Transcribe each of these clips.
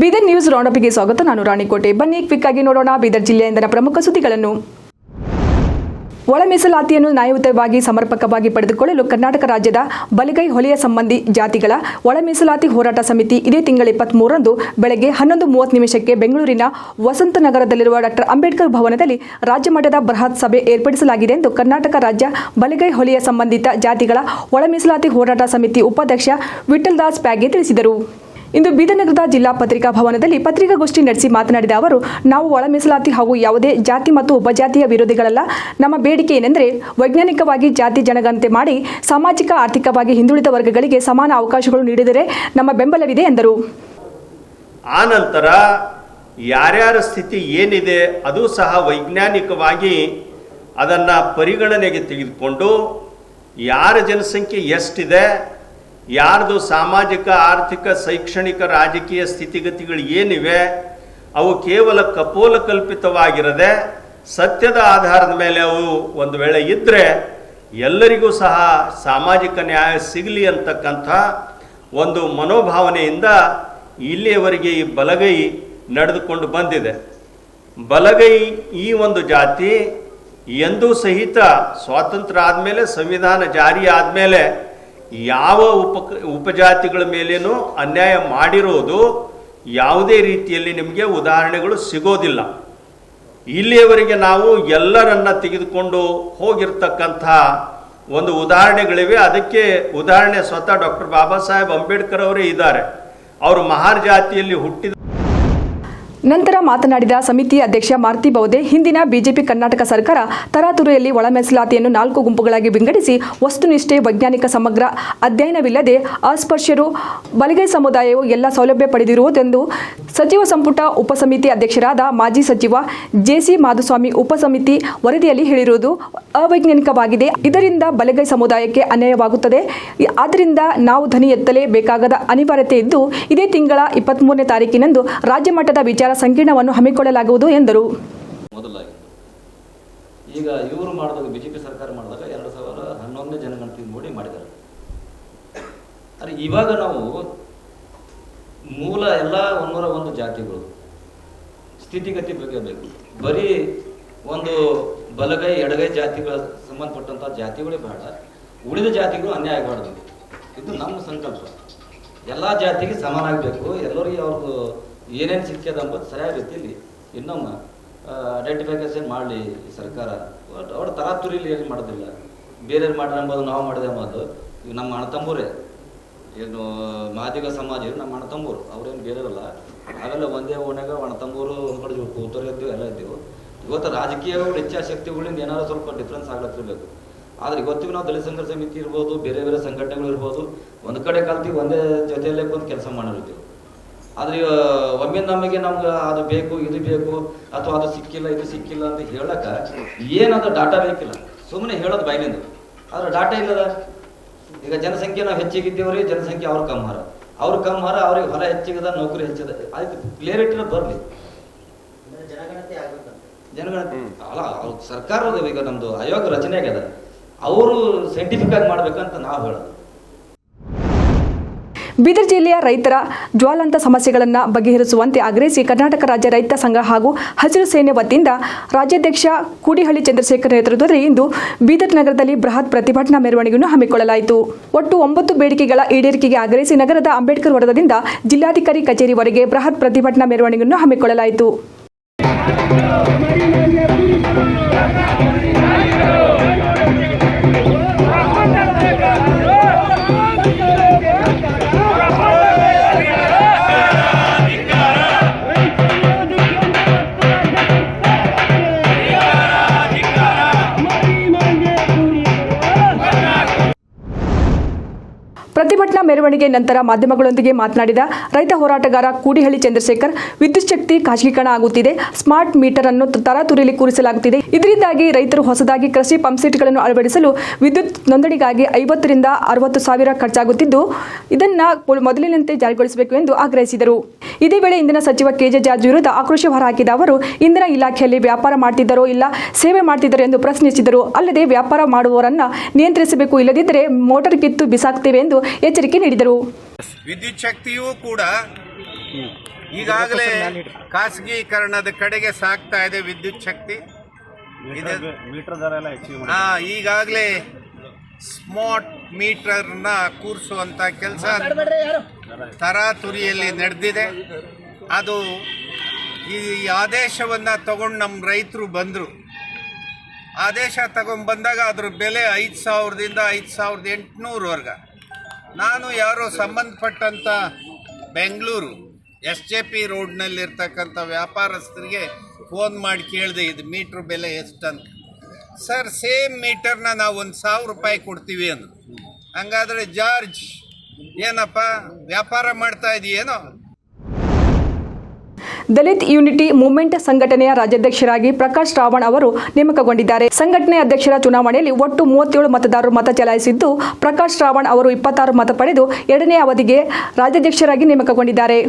Bidar news ರೌಂಡಪ್ಗೆ ಸ್ವಾಗತ. ನಾನು ರಾಣಿಕೋಟೆ. ಬನ್ನಿ ಕ್ವಿಕ್ ಆಗಿ ನೋಡೋಣ ಬೀದರ್ ಜಿಲ್ಲೆಯಿಂದ ಪ್ರಮುಖ ಸುದ್ದಿಗಳನ್ನು. ಒಳ ಮೀಸಲಾತಿಯನ್ನು ನ್ಯಾಯಯುತವಾಗಿ ಸಮರ್ಪಕವಾಗಿ ಪಡೆದುಕೊಳ್ಳಲು ಕರ್ನಾಟಕ ರಾಜ್ಯದ ಬಲಿಗೈ ಹೊಲೆಯ ಸಂಬಂಧಿ ಜಾತಿಗಳ ಒಳ ಮೀಸಲಾತಿ ಹೋರಾಟ ಸಮಿತಿ ಇದೇ ತಿಂಗಳ ಇಪ್ಪತ್ಮೂರರಂದು ಬೆಳಗ್ಗೆ ಹನ್ನೊಂದು ಮೂವತ್ತು ನಿಮಿಷಕ್ಕೆ ಬೆಂಗಳೂರಿನ ವಸಂತನಗರದಲ್ಲಿರುವ ಡಾಕ್ಟರ್ ಅಂಬೇಡ್ಕರ್ ಭವನದಲ್ಲಿ ರಾಜ್ಯ ಮಟ್ಟದ ಬೃಹತ್ ಸಭೆ ಏರ್ಪಡಿಸಲಾಗಿದೆ ಎಂದು ಕರ್ನಾಟಕ ರಾಜ್ಯ ಬಲಿಗೈ ಹೊಲೆಯ ಸಂಬಂಧಿತ ಜಾತಿಗಳ ಒಳ ಮೀಸಲಾತಿ ಹೋರಾಟ ಸಮಿತಿ ಉಪಾಧ್ಯಕ್ಷ ವಿಠಲ್ ದಾಸ್ ಪ್ಯಾಗೆ ತಿಳಿಸಿದರು. ಇಂದು ಬೀದನಗರದ ಜಿಲ್ಲಾ ಪತ್ರಿಕಾ ಭವನದಲ್ಲಿ ಪತ್ರಿಕಾಗೋಷ್ಠಿ ನಡೆಸಿ ಮಾತನಾಡಿದ ಅವರು, ನಾವು ಒಳ ಮೀಸಲಾತಿ ಹಾಗೂ ಯಾವುದೇ ಜಾತಿ ಮತ್ತು ಉಪಜಾತಿಯ ವಿರೋಧಿಗಳಲ್ಲ. ನಮ್ಮ ಬೇಡಿಕೆ ಏನೆಂದರೆ ವೈಜ್ಞಾನಿಕವಾಗಿ ಜಾತಿ ಜನಗಣತಿ ಮಾಡಿ, ಸಾಮಾಜಿಕ, ಆರ್ಥಿಕವಾಗಿ ಹಿಂದುಳಿದ ವರ್ಗಗಳಿಗೆ ಸಮಾನ ಅವಕಾಶಗಳು ನೀಡಿದರೆ ನಮ್ಮ ಬೆಂಬಲವಿದೆ, ಎಂದರು. ಆ ನಂತರ ಯಾರ್ಯಾರ ಸ್ಥಿತಿ ಏನಿದೆ, ಅದು ಸಹ ವೈಜ್ಞಾನಿಕವಾಗಿ ಅದನ್ನು ಪರಿಗಣನೆಗೆ ತೆಗೆದುಕೊಂಡು, ಯಾರ ಜನಸಂಖ್ಯೆ ಎಷ್ಟಿದೆ ಯಾರ್ದು ಸಾಮಾಜಿಕ, ಆರ್ಥಿಕ, ಶೈಕ್ಷಣಿಕ, ರಾಜಕೀಯ ಸ್ಥಿತಿಗತಿಗಳು ಏನಿವೆ, ಅವು ಕೇವಲ ಕಪೋಲ ಕಲ್ಪಿತವಾಗಿರದೆ ಸತ್ಯದ ಆಧಾರದ ಮೇಲೆ ಅವು ಒಂದು ವೇಳೆ ಇದ್ದರೆ ಎಲ್ಲರಿಗೂ ಸಹ ಸಾಮಾಜಿಕ ನ್ಯಾಯ ಸಿಗಲಿ ಅಂತಕ್ಕಂಥ ಒಂದು ಮನೋಭಾವನೆಯಿಂದ ಇಲ್ಲಿಯವರೆಗೆ ಈ ಬಲಗೈ ನಡೆದುಕೊಂಡು ಬಂದಿದೆ. ಬಲಗೈ ಈ ಒಂದು ಜಾತಿ ಎಂದೂ ಸಹಿತ ಸ್ವಾತಂತ್ರ್ಯ ಆದಮೇಲೆ, ಸಂವಿಧಾನ ಜಾರಿ ಆದಮೇಲೆ ಯಾವ ಉಪ ಉಪಜಾತಿಗಳ ಮೇಲೇನೂ ಅನ್ಯಾಯ ಮಾಡಿರೋದು ಯಾವುದೇ ರೀತಿಯಲ್ಲಿ ನಿಮಗೆ ಉದಾಹರಣೆಗಳು ಸಿಗೋದಿಲ್ಲ. ಇಲ್ಲಿಯವರೆಗೆ ನಾವು ಎಲ್ಲರನ್ನ ತೆಗೆದುಕೊಂಡು ಹೋಗಿರ್ತಕ್ಕಂಥ ಒಂದು ಉದಾಹರಣೆಗಳಿವೆ. ಅದಕ್ಕೆ ಉದಾಹರಣೆ ಸ್ವತಃ ಡಾಕ್ಟರ್ ಬಾಬಾ ಸಾಹೇಬ್ ಅಂಬೇಡ್ಕರ್ ಅವರೇ ಇದ್ದಾರೆ. ಅವರು ಮಹಾರ್ ಜಾತಿಯಲ್ಲಿ ಹುಟ್ಟಿದ ನಂತರ ಮಾತನಾಡಿದ ಸಮಿತಿ ಅಧ್ಯಕ್ಷ ಮಾರುತಿ ಬೌದೆ, ಹಿಂದಿನ ಬಿಜೆಪಿ ಕರ್ನಾಟಕ ಸರ್ಕಾರ ತರಾತುರಿಯಲ್ಲಿ ಒಳ ಮೀಸಲಾತಿಯನ್ನು ನಾಲ್ಕು ಗುಂಪುಗಳಾಗಿ ವಿಂಗಡಿಸಿ ವಸ್ತುನಿಷ್ಠೆ, ವೈಜ್ಞಾನಿಕ ಸಮಗ್ರ ಅಧ್ಯಯನವಿಲ್ಲದೆ ಅಸ್ಪೃಶ್ಯರು ಬಲಿಗೈ ಸಮುದಾಯವು ಎಲ್ಲ ಸೌಲಭ್ಯ ಪಡೆದಿರುವುದೆಂದು ಸಚಿವ ಸಂಪುಟ ಉಪಸಮಿತಿ ಅಧ್ಯಕ್ಷರಾದ ಮಾಜಿ ಸಚಿವ ಜೆಸಿ ಮಾಧುಸ್ವಾಮಿ ಉಪಸಮಿತಿ ವರದಿಯಲ್ಲಿ ಹೇಳಿರುವುದು ಅವೈಜ್ಞಾನಿಕವಾಗಿದೆ. ಇದರಿಂದ ಬಲಗೈ ಸಮುದಾಯಕ್ಕೆ ಅನ್ಯಾಯವಾಗುತ್ತದೆ. ಆದ್ದರಿಂದ ನಾವು ಧ್ವನಿ ಎತ್ತಲೇ ಬೇಕಾಗದ ಅನಿವಾರ್ಯತೆ ಇದ್ದು, ಇದೇ ತಿಂಗಳ ಇಪ್ಪತ್ಮೂರನೇ ತಾರೀಕಿನಂದು ರಾಜ್ಯ ಮಟ್ಟದ ವಿಚಾರ ಸಂಕಿರಣವನ್ನು ಹಮ್ಮಿಕೊಳ್ಳಲಾಗುವುದು ಎಂದರು. ಈಗ ಇವರು ಮಾಡಿದಾಗ ಬಿ ಜೆ ಪಿ ಸರ್ಕಾರ ಮಾಡಿದಾಗ ಎರಡು ಹನ್ನೊಂದನೇ ಜನಗಣತಿ ನೋಡಿ ಇವಾಗ ನಾವು ಮೂಲ ಎಲ್ಲ ಒಂದೂರ ಒಂದು ಜಾತಿಗಳು. ಸ್ಥಿತಿಗತಿ ಬಗ್ಗೆ ಬೇಕು. ಬರೀ ಒಂದು ಬಲಗೈ, ಎಡಗೈ ಜಾತಿಗಳ ಸಂಬಂಧಪಟ್ಟಂಥ ಜಾತಿಗಳೇ ಬೇಡ. ಉಳಿದ ಜಾತಿಗಳು ಅನ್ಯಾಯ ಆಗಬಾರ್ದು ಇದು ನಮ್ಮ ಸಂಕಲ್ಪ. ಎಲ್ಲ ಜಾತಿಗೆ ಸಮಾನ ಆಗಬೇಕು ಎಲ್ಲರಿಗೆ ಅವ್ರದ್ದು ಏನೇನು ಸಿಕ್ಕ್ಯದ ಅಂಬುದು ಸರಿಯಾದ ರೀತಿಯಲ್ಲಿ ಇನ್ನೊಮ್ಮೆ ಐಡೆಂಟಿಫಿಕೇಶನ್ ಮಾಡಲಿ ಸರ್ಕಾರ. ಅವ್ರ ತರಾತುರಿಲಿ ಏನು ಮಾಡೋದಿಲ್ಲ. ಬೇರೆಯವ್ರು ಮಾಡಿದ್ರೆ ಅಂಬೋದು ನಾವು ಮಾಡಿದೆ ಅಂಬೋದು. ಈಗ ನಮ್ಮ ಅಣ್ಣ ತಮ್ಮೂರೇ. ಏನು ಮಾದಿಗ ಸಮಾಜ ನಮ್ಮ ಅಣ್ಣ ತಮ್ಮೂರು ಅವ್ರೇನು ಬೇರೆಯವಲ್ಲ ಅವೆಲ್ಲ ಒಂದೇ ಓಣ್ಯಾಗ ಅಣ್ಣ ತಮ್ಮೂರು ಕಡೆ ಕೂತರು ಇದ್ದೀವಿ ಎಲ್ಲ ಇದ್ದೀವಿ ಇವತ್ತು ರಾಜಕೀಯಗಳು ಇಚ್ಛಾಶಕ್ತಿಗಳಿಂದ ಏನಾದ್ರು ಸ್ವಲ್ಪ ಡಿಫ್ರೆನ್ಸ್ ಆಗ್ಲತ್ತಿರ್ಬೇಕು ಆದ್ರೆ ಇವತ್ತಿಗೂ ನಾವು ದಲಿತ ಸಂಘರ್ಷ ಸಮಿತಿ ಇರ್ಬೋದು, ಬೇರೆ ಬೇರೆ ಸಂಘಟನೆಗಳು ಇರ್ಬೋದು, ಒಂದು ಕಡೆ ಕಲ್ತೀವಿ ಒಂದೇ ಜೊತೆಯಲ್ಲೇ ಬಂದು ಕೆಲಸ ಮಾಡಿರ್ತೀವಿ ಆದ್ರೆ ಒಮ್ಮೆ ನಮಗೆ ನಮ್ಗೆ ಅದು ಬೇಕು, ಇದು ಬೇಕು, ಅಥವಾ ಅದು ಸಿಕ್ಕಿಲ್ಲ, ಇದು ಸಿಕ್ಕಿಲ್ಲ ಅಂತ ಹೇಳಕ್ಕ ಏನದು ಡಾಟಾ ಬೇಕಿಲ್ಲ. ಸುಮ್ಮನೆ ಹೇಳೋದು ಬೈಲಿಂದ ಆದ್ರೆ ಡಾಟಾ ಇಲ್ಲದ? ಈಗ ಜನಸಂಖ್ಯೆ ನಾವು ಹೆಚ್ಚಿಗಿದ್ದೇವ್ರಿ ಜನಸಂಖ್ಯೆ ಅವ್ರು ಕಮ್ಮಾರ ಹಾರ. ಅವ್ರು ಕಮ್ಮಿ ಹಾರ ಅವ್ರಿಗೆ ಹೊಲ ಹೆಚ್ಚಿಗದ ನೌಕರಿ ಹೆಚ್ಚದ ಅದಕ್ಕೆ ಕ್ಲಿಯರಿಟಿ ಬರಲಿ. ಜನಗಣತಿ ಅಲ್ಲ ಅವ್ರ ಸರ್ಕಾರದ ಈಗ ನಮ್ದು ಆಯೋಗ ರಚನೆ ಆಗ್ಯದ ಅವರು ಸೈಂಟಿಫಿಕ್ ಆಗಿ ಮಾಡ್ಬೇಕಂತ ನಾವು ಹೇಳೋದು. ಬೀದರ್ ಜಿಲ್ಲೆಯ ರೈತರ ಜ್ವಾಲಂತ ಸಮಸ್ಯೆಗಳನ್ನು ಬಗೆಹರಿಸುವಂತೆ ಆಗ್ರಹಿಸಿ ಕರ್ನಾಟಕ ರಾಜ್ಯ ರೈತ ಸಂಘ ಹಾಗೂ ಹಸಿರು ಸೇನೆ ವತಿಯಿಂದ ರಾಜ್ಯಾಧ್ಯಕ್ಷ ಕೂಡಿಹಳ್ಳಿ ಚಂದ್ರಶೇಖರ್ ನೇತೃತ್ವದಲ್ಲಿ ಇಂದು ಬೀದರ್ ನಗರದಲ್ಲಿ ಬೃಹತ್ ಪ್ರತಿಭಟನಾ ಮೆರವಣಿಗೆಯನ್ನು ಹಮ್ಮಿಕೊಳ್ಳಲಾಯಿತು. ಒಟ್ಟು ಒಂಬತ್ತು ಬೇಡಿಕೆಗಳ ಈಡೇರಿಕೆಗೆ ಆಗ್ರಹಿಸಿ ನಗರದ ಅಂಬೇಡ್ಕರ್ ವರದದಿಂದ ಜಿಲ್ಲಾಧಿಕಾರಿ ಕಚೇರಿವರೆಗೆ ಬೃಹತ್ ಪ್ರತಿಭಟನಾ ಮೆರವಣಿಗೆಯನ್ನು ಹಮ್ಮಿಕೊಳ್ಳಲಾಯಿತು. ಮೆರವಣಿಗೆ ನಂತರ ಮಾಧ್ಯಮಗಳೊಂದಿಗೆ ಮಾತನಾಡಿದ ರೈತ ಹೋರಾಟಗಾರ ಕೂಡಿಹಳ್ಳಿ ಚಂದ್ರಶೇಖರ್, ವಿದ್ಯುತ್ ಶಕ್ತಿ ಖಾಸಗೀಕರಣ ಆಗುತ್ತಿದೆ, ಸ್ಮಾರ್ಟ್ ಮೀಟರ್ ಅನ್ನು ತರಾತುರಿಯಲ್ಲಿ ಕೂರಿಸಲಾಗುತ್ತಿದೆ. ಇದರಿಂದಾಗಿ ರೈತರು ಹೊಸದಾಗಿ ಕೃಷಿ ಪಂಪ್ಸೆಟ್ಗಳನ್ನು ಅಳವಡಿಸಲು ವಿದ್ಯುತ್ ನೋಂದಣಿಗಾಗಿ ಐವತ್ತರಿಂದ ಅರವತ್ತು ಸಾವಿರ ಖರ್ಚಾಗುತ್ತಿದ್ದು, ಇದನ್ನ ಮೊದಲಿನಂತೆ ಜಾರಿಗೊಳಿಸಬೇಕು ಎಂದು ಆಗ್ರಹಿಸಿದರು. ಇದೇ ವೇಳೆ ಇಂದಿನ ಸಚಿವ ಕೆಜೆ ಜಾರ್ಜ್ ವಿರುದ್ಧ ಆಕ್ರೋಶ ಹೊರಹಾಕಿದ ಅವರು ಇಂದಿನ ಇಲಾಖೆಯಲ್ಲಿ ವ್ಯಾಪಾರ ಮಾಡ್ತಿದ್ದರೋ ಇಲ್ಲ, ಸೇವೆ ಮಾಡ್ತಿದ್ದರೋ ಎಂದು ಪ್ರಶ್ನಿಸಿದರು. ಅಲ್ಲದೆ ವ್ಯಾಪಾರ ಮಾಡುವವರನ್ನ ನಿಯಂತ್ರಿಸಬೇಕು ಇಲ್ಲದಿದ್ದರೆ ಮೋಟಾರ್ ಕಿತ್ತು ಬಿಸಾಕ್ತೇವೆ ಎಂದು ಎಚ್ಚರಿಕೆ ನೀಡಿದರು. ವಿದ್ಯುತ್ ಶಕ್ತಿಯೂ ಕೂಡ ಈಗಾಗಲೇ ಖಾಸಗೀಕರಣದ ಕಡೆಗೆ ಸಾಗ್ತಾ ಇದೆ ವಿದ್ಯುತ್ ಶಕ್ತಿ. ಮೀಟರ್ ಈಗಾಗಲೇ ಸ್ಮಾರ್ಟ್ ಮೀಟರ್ನ ಕೂರಿಸುವಂತ ಕೆಲಸ ತರಾತುರಿಯಲ್ಲಿ ನಡೆದಿದೆ. ಅದು ಈ ಆದೇಶವನ್ನ ತಗೊಂಡು ನಮ್ಮ ರೈತರು ಬಂದರು. ಆದೇಶ ತಗೊಂಡು ಬಂದಾಗ ಅದ್ರ ಬೆಲೆ ಐದು ಸಾವಿರದಿಂದ ಐದು ಸಾವಿರದ ಎಂಟುನೂರವರೆಗೆ. ನಾನು ಯಾರೋ ಸಂಬಂಧಪಟ್ಟಂಥ ಬೆಂಗಳೂರು ಎಸ್ ಜೆ ಪಿ ರೋಡ್ನಲ್ಲಿರ್ತಕ್ಕಂಥ ವ್ಯಾಪಾರಸ್ಥರಿಗೆ ಫೋನ್ ಮಾಡಿ ಕೇಳಿದೆ ಇದು ಮೀಟ್ರ್ ಬೆಲೆ ಎಷ್ಟಂತ. ಸರ್, ಸೇಮ್ ಮೀಟರ್ನ ನಾವು ಒಂದು ಸಾವಿರ ರೂಪಾಯಿ ಕೊಡ್ತೀವಿ ಅಂದರು. ಹಂಗಾದರೆ ಜಾರ್ಜ್, ಏನಪ್ಪ, ವ್ಯಾಪಾರ ಮಾಡ್ತಾ ಇದೆಯೇನೋ? ದಲಿತ್ ಯುನಿಟಿ ಮೂವ್ಮೆಂಟ್ ಸಂಘಟನೆಯ ರಾಜ್ಯಾಧ್ಯಕ್ಷರಾಗಿ ಪ್ರಕಾಶ್ ರಾವಣ್ ಅವರು ನೇಮಕಗೊಂಡಿದ್ದಾರೆ. ಸಂಘಟನೆ ಅಧ್ಯಕ್ಷರ ಚುನಾವಣೆಯಲ್ಲಿ ಒಟ್ಟು ಮೂವತ್ತೇಳು ಮತದಾರರು ಮತ ಚಲಾಯಿಸಿದ್ದು, ಪ್ರಕಾಶ್ ರಾವಣ್ ಅವರು ಇಪ್ಪತ್ತಾರು ಮತ ಪಡೆದು ಎರಡನೇ ಅವಧಿಗೆ ರಾಜ್ಯಾಧ್ಯಕ್ಷರಾಗಿ ನೇಮಕಗೊಂಡಿದ್ದಾರೆ.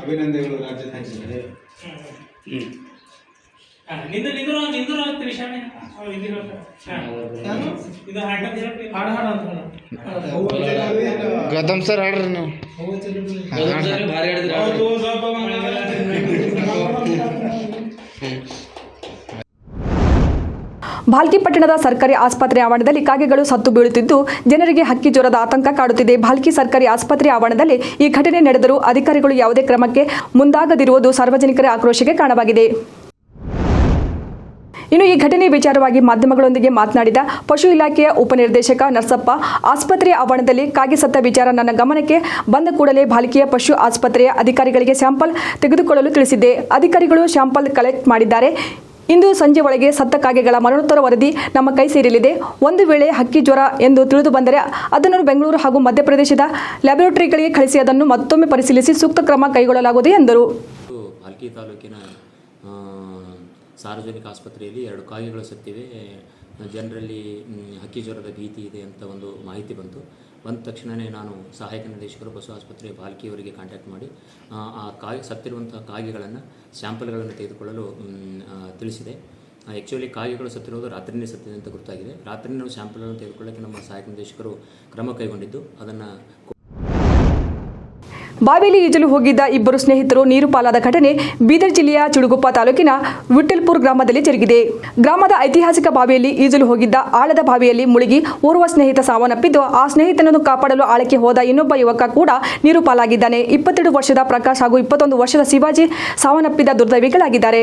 ಅಭಿನಂದನೆಗಳು ರಾಜ್ಯಾಧ್ಯಕ್ಷರೇ ನಿಂದು ನಿಂದ್ರು ನಿಂದ್ರು ತ್ರಿಶಾಣೆ ಇದು ಹೇಳಿ ಹಾಡ ಹಾಡ ಅಂತ ಗೌತಮ್ ಸರ್ ಹಾಡ್ರಿ. ನೀವು ಭಾರಿ ಭಾಲ್ಕಿ ಪಟ್ಟಣದ ಸರ್ಕಾರಿ ಆಸ್ಪತ್ರೆ ಆವರಣದಲ್ಲಿ ಕಾಗೆಗಳು ಸತ್ತು ಬೀಳುತ್ತಿದ್ದು, ಜನರಿಗೆ ಹಕ್ಕಿ ಜ್ವರದ ಆತಂಕ ಕಾಡುತ್ತಿದೆ. ಭಾಲ್ಕಿ ಸರ್ಕಾರಿ ಆಸ್ಪತ್ರೆ ಆವರಣದಲ್ಲಿ ಈ ಘಟನೆ ನಡೆದರೂ ಅಧಿಕಾರಿಗಳು ಯಾವುದೇ ಕ್ರಮಕ್ಕೆ ಮುಂದಾಗದಿರುವುದು ಸಾರ್ವಜನಿಕರ ಆಕ್ರೋಶಕ್ಕೆ ಕಾರಣವಾಗಿದೆ. ಇನ್ನು ಈ ಘಟನೆ ವಿಚಾರವಾಗಿ ಮಾಧ್ಯಮಗಳೊಂದಿಗೆ ಮಾತನಾಡಿದ ಪಶು ಇಲಾಖೆಯ ಉಪನಿರ್ದೇಶಕ ನರಸಪ್ಪ ಆಸ್ಪತ್ರೆಯ ಆವರಣದಲ್ಲಿ ಕಾಗೆ ಸತ್ತ ವಿಚಾರ ನನ್ನ ಗಮನಕ್ಕೆ ಬಂದ ಕೂಡಲೇ ಬಾಲಿಕೆಯ ಪಶು ಆಸ್ಪತ್ರೆಯ ಅಧಿಕಾರಿಗಳಿಗೆ ಸ್ಯಾಂಪಲ್ ತೆಗೆದುಕೊಳ್ಳಲು ತಿಳಿಸಿದ್ದೆ. ಅಧಿಕಾರಿಗಳು ಸ್ಯಾಂಪಲ್ ಕಲೆಕ್ಟ್ ಮಾಡಿದ್ದಾರೆ. ಇಂದು ಸಂಜೆ ಒಳಗೆ ಸತ್ತ ಕಾಗೆಗಳ ಮರಣೋತ್ತರ ವರದಿ ನಮ್ಮ ಕೈ ಸೇರಲಿದೆ. ಒಂದು ವೇಳೆ ಹಕ್ಕಿ ಜ್ವರ ಎಂದು ತಿಳಿದು ಬಂದರೆ ಅದನ್ನು ಬೆಂಗಳೂರು ಹಾಗೂ ಮಧ್ಯಪ್ರದೇಶದ ಲ್ಯಾಬೊರೇಟರಿಗಳಿಗೆ ಕಳಿಸಿ ಅದನ್ನು ಮತ್ತೊಮ್ಮೆ ಪರಿಶೀಲಿಸಿ ಸೂಕ್ತ ಕ್ರಮ ಕೈಗೊಳ್ಳಲಾಗುವುದು ಎಂದರು. ತಾಲೂಕಿನ ಸಾರ್ವಜನಿಕ ಆಸ್ಪತ್ರೆಯಲ್ಲಿ ಎರಡು ಕಾಗೆಗಳು ಸತ್ತಿವೆ. ಜನರಲ್ಲಿ ಹಕ್ಕಿ ಜ್ವರದ ಭೀತಿ ಇದೆ ಅಂತ ಒಂದು ಮಾಹಿತಿ ಬಂತು. ಬಂದ ತಕ್ಷಣವೇ ನಾನು ಸಹಾಯಕ ನಿರ್ದೇಶಕರು ಬಸವ ಆಸ್ಪತ್ರೆ ಬಾಲ್ಕಿಯವರಿಗೆ ಕಾಂಟ್ಯಾಕ್ಟ್ ಮಾಡಿ ಆ, ಕಾಯಿ ಸತ್ತಿರುವಂಥ ಕಾಗೆಗಳನ್ನು ಸ್ಯಾಂಪಲ್ಗಳನ್ನು ತೆಗೆದುಕೊಳ್ಳಲು ತಿಳಿಸಿದೆ. ಆ್ಯಕ್ಚುಲಿ ಕಾಗೆಗಳು ಸತ್ತಿರೋದು ರಾತ್ರಿನೇ ಸತ್ತಿದೆ ಅಂತ ಗೊತ್ತಾಗಿದೆ ರಾತ್ರಿ ನಾವು ಸ್ಯಾಂಪಲ್ಗಳನ್ನು ತೆಗೆದುಕೊಳ್ಳೋಕ್ಕೆ ನಮ್ಮ ಸಹಾಯಕ ನಿರ್ದೇಶಕರು ಕ್ರಮ ಕೈಗೊಂಡಿದ್ದು. ಅದನ್ನು ಬಾವಿಯಲ್ಲಿ ಈಜಲು ಹೋಗಿದ್ದ ಇಬ್ಬರು ಸ್ನೇಹಿತರು ನೀರು ಪಾಲಾದ ಘಟನೆ ಬೀದರ್ ಜಿಲ್ಲೆಯ ಚುಡುಗುಪ್ಪ ತಾಲೂಕಿನ ವಿಠಲ್ಪುರ್ ಗ್ರಾಮದಲ್ಲಿ ಜರುಗಿದೆ. ಗ್ರಾಮದ ಐತಿಹಾಸಿಕ ಬಾವಿಯಲ್ಲಿ ಈಜಲು ಹೋಗಿದ್ದ ಆಳದ ಬಾವಿಯಲ್ಲಿ ಮುಳುಗಿ ಓರ್ವ ಸ್ನೇಹಿತ ಸಾವನ್ನಪ್ಪಿದ್ದು, ಆ ಸ್ನೇಹಿತನನ್ನು ಕಾಪಾಡಲು ಆಳಕ್ಕೆ ಹೋದ ಇನ್ನೊಬ್ಬ ಯುವಕ ಕೂಡ ನೀರು ಪಾಲಾಗಿದ್ದಾನೆ ಇಪ್ಪತ್ತೆರಡು ವರ್ಷದ ಪ್ರಕಾಶ್ ಹಾಗೂ ಇಪ್ಪತ್ತೊಂದು ವರ್ಷದ ಶಿವಾಜಿ ಸಾವನ್ನಪ್ಪಿದ ದುರ್ದೈವಿಗಳಾಗಿದ್ದಾರೆ.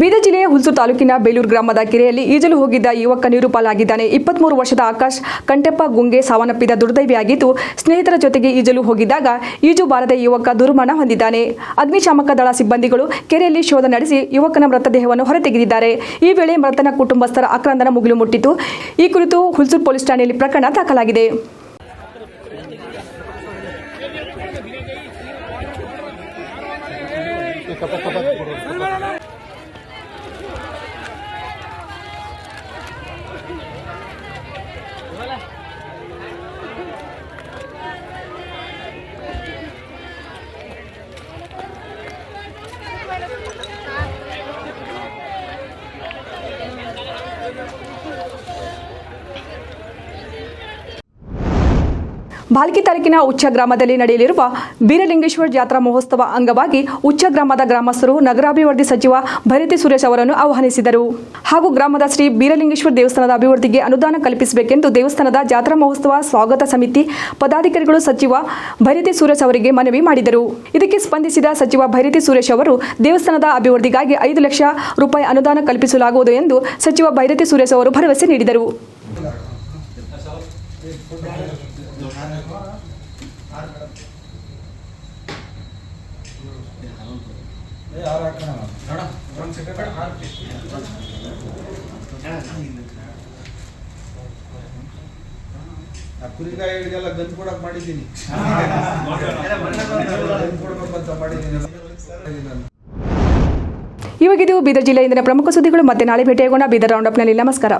ಬೀದರ್ ಜಿಲ್ಲೆಯ ಹುಲ್ಸು ತಾಲೂಕಿನ ಬೇಲೂರು ಗ್ರಾಮದ ಕೆರೆಯಲ್ಲಿ ಈಜಲು ಹೋಗಿದ್ದ ಯುವಕ ನೀರು ಪಾಲಾಗಿದ್ದಾನೆ. ಇಪ್ಪತ್ಮೂರು ವರ್ಷದ ಆಕಾಶ್ ಕಂಟೆಪ್ಪ ಗುಂಗೆ ಸಾವನ್ನಪ್ಪಿದ ದುರ್ದೈವಿಯಾಗಿದ್ದು, ಸ್ನೇಹಿತರ ಜೊತೆಗೆ ಈಜಲು ಹೋಗಿದ್ದಾಗ ಈಜು ಬಾರದ ಯುವಕ ದುರ್ಮರಣ ಹೊಂದಿದ್ದಾನೆ. ಅಗ್ನಿಶಾಮಕ ದಳ ಸಿಬ್ಬಂದಿಗಳು ಕೆರೆಯಲ್ಲಿ ಶೋಧ ನಡೆಸಿ ಯುವಕನ ಮೃತದೇಹವನ್ನು ಹೊರತೆಗೆದಿದ್ದಾರೆ. ಈ ವೇಳೆ ಮೃತನ ಕುಟುಂಬಸ್ಥರ ಆಕ್ರಂದನ ಮುಗಿಲು ಮುಟ್ಟಿತು ಈ ಕುರಿತು ಹುಲ್ಸೂರು ಪೊಲೀಸ್ ಠಾಣೆಯಲ್ಲಿ ಪ್ರಕರಣ ದಾಖಲಾಗಿದೆ. ಭಾಲ್ಕಿ ತಾಲೂಕಿನ ಉಚ್ಚ ಗ್ರಾಮದಲ್ಲಿ ನಡೆಯಲಿರುವ ಬೀರಲಿಂಗೇಶ್ವರ ಜಾತ್ರಾ ಮಹೋತ್ಸವ ಅಂಗವಾಗಿ ಉಚ್ಚ ಗ್ರಾಮದ ಗ್ರಾಮಸ್ಥರು, ನಗರಾಭಿವೃದ್ಧಿ ಸಚಿವ ಭೈರತಿ ಸುರೇಶ್ ಅವರನ್ನು ಆಹ್ವಾನಿಸಿದರು. ಹಾಗೂ ಗ್ರಾಮದ ಶ್ರೀ ಬೀರಲಿಂಗೇಶ್ವರ ದೇವಸ್ಥಾನದ ಅಭಿವೃದ್ಧಿಗೆ ಅನುದಾನ ಕಲ್ಪಿಸಬೇಕೆಂದು ದೇವಸ್ಥಾನದ ಜಾತ್ರಾ ಮಹೋತ್ಸವ ಸ್ವಾಗತ ಸಮಿತಿ ಪದಾಧಿಕಾರಿಗಳು ಸಚಿವ ಭೈರತಿ ಸುರೇಶ್ ಅವರಿಗೆ ಮನವಿ ಮಾಡಿದರು. ಇದಕ್ಕೆ ಸ್ಪಂದಿಸಿದ ಸಚಿವ ಭೈರತಿ ಸುರೇಶ್ ಅವರು, ದೇವಸ್ಥಾನದ ಅಭಿವೃದ್ಧಿಗಾಗಿ ಐದು ಲಕ್ಷ ರೂಪಾಯಿ ಅನುದಾನ ಕಲ್ಪಿಸಲಾಗುವುದು ಎಂದು ಸಚಿವ ಭೈರತಿ ಸುರೇಶ್ ಅವರು ಭರವಸೆ ನೀಡಿದರು. ಗನ್ ಕೊಡಕ್ ಮಾಡಿದ್ದೀನಿ. ಇವಾಗಿದು ಬೀದರ್ ಜಿಲ್ಲೆಯಿಂದ ಪ್ರಮುಖ ಸುದ್ದಿಗಳು. ಮತ್ತೆ ನಾಳೆ ಭೇಟಿಯಾಗೋಣ. ಬೀದರ್ ರೌಂಡಪ್ನಲ್ಲಿ ನಮಸ್ಕಾರ.